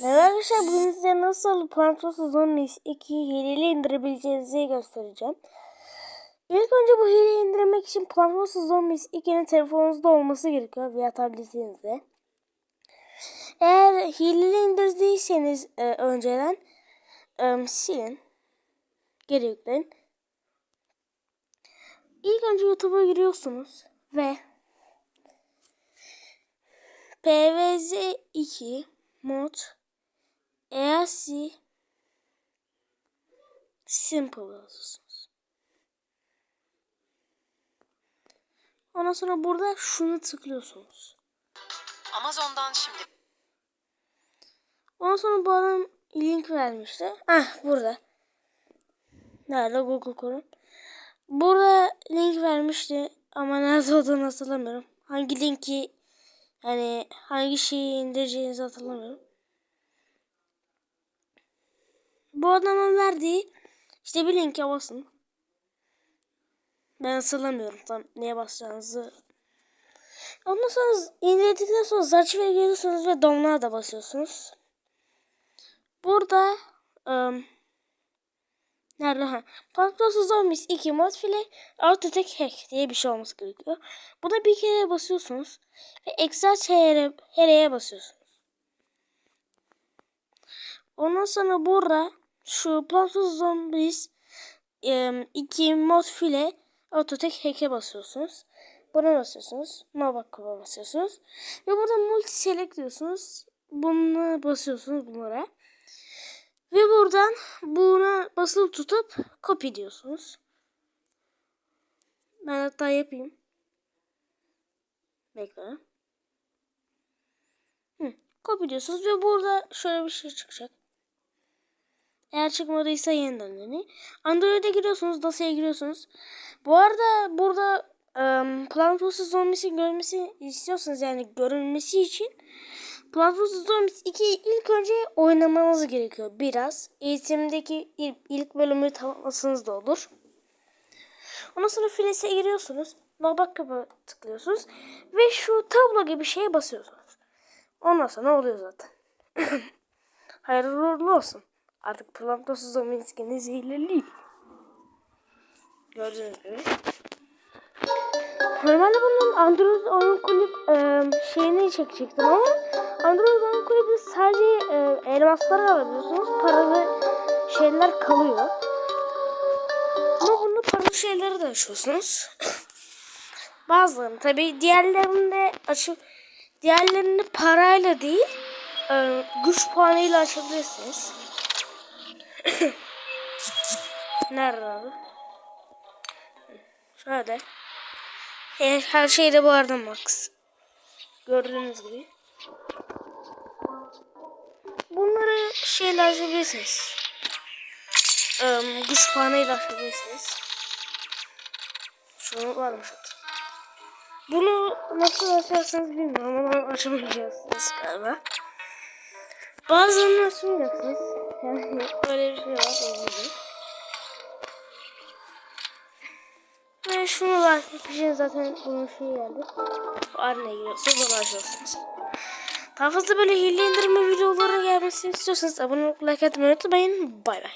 Merhaba arkadaşlar bugün size nasıl Plants Zombies 2'yi hileli indirebileceğinizi göstereceğim. İlk önce bu hileyi indirmek için Plants Zombies 2'nin telefonunuzda olması gerekiyor veya tabletinizde. Eğer hileli indirdiyseniz e, önceden e, silin. Geri yükleyin. İlk önce YouTube'a giriyorsunuz ve PVZ 2 mod EASI Simple yazıyorsunuz. Ondan sonra burada şunu tıklıyorsunuz. Amazon'dan şimdi Ondan sonra bu adam link vermişti. Ah burada. Nerede Google Chrome? Burada link vermişti ama nerede olduğunu hatırlamıyorum. Hangi linki hani hangi şeyi indireceğinizi hatırlamıyorum. Bu adamın verdiği işte bir linke basın. Ben hatırlamıyorum tam neye basacağınızı. Ondan sonra indirdikten sonra Zarchive'ye geliyorsunuz ve Download'a basıyorsunuz. Burada ım, nerede ha? Pantolonsuz Zombies 2 mod file Autotek Hack diye bir şey olması gerekiyor. Buna bir kere basıyorsunuz ve Excel HR'ye basıyorsunuz. Ondan sonra burada şu Plantos Zombies 2 mod file Autotek Hack'e basıyorsunuz. Buna basıyorsunuz. Mobakova basıyorsunuz. Ve burada multi select diyorsunuz. Bunu basıyorsunuz bunlara. Ve buradan buna basılı tutup copy diyorsunuz. Ben hatta yapayım. Bekle. Hı, copy diyorsunuz ve burada şöyle bir şey çıkacak. Eğer çıkmadıysa yeniden deneyin. Android'e giriyorsunuz, DOS'ya giriyorsunuz. Bu arada burada um, Plant vs. Zombies'i görmesi istiyorsanız yani görünmesi için Plant vs. Zombies 2'yi ilk önce oynamanız gerekiyor biraz. Eğitimdeki ilk, ilk bölümü tamamlasanız da olur. Ondan sonra filese giriyorsunuz. Nabak kapı tıklıyorsunuz. Ve şu tablo gibi şeye basıyorsunuz. Ondan sonra oluyor zaten. Hayırlı uğurlu olsun. Artık Plantosuz Zombies gene zehirli. Gördüğünüz gibi. Normalde bunun Android oyun kulüp e, şeyini çekecektim ama Android oyun kulübü sadece e, elmasları alabiliyorsunuz. Paralı şeyler kalıyor. Ama bunda paralı şeyleri de açıyorsunuz. Bazılarını tabi diğerlerinde açıp diğerlerini parayla değil e, güç puanıyla açabilirsiniz. Nerede abi? Şöyle. Her, her şeyde bu arada max. Gördüğünüz gibi. Bunları şeyle açabilirsiniz. Ee, güç puanıyla açabilirsiniz. Şunu varmış hatta. Bunu nasıl açarsınız bilmiyorum ama açamayacaksınız galiba. Bazılarını açmayacaksınız. Yani böyle bir şey var. Olabilir. Ve şunu var. Bir şey zaten bunun şey geldi. Haline giriyorsa bunu açıyorsunuz. Daha fazla böyle hile indirme videoları gelmesini istiyorsanız abone olup like atmayı unutmayın. Bay bay.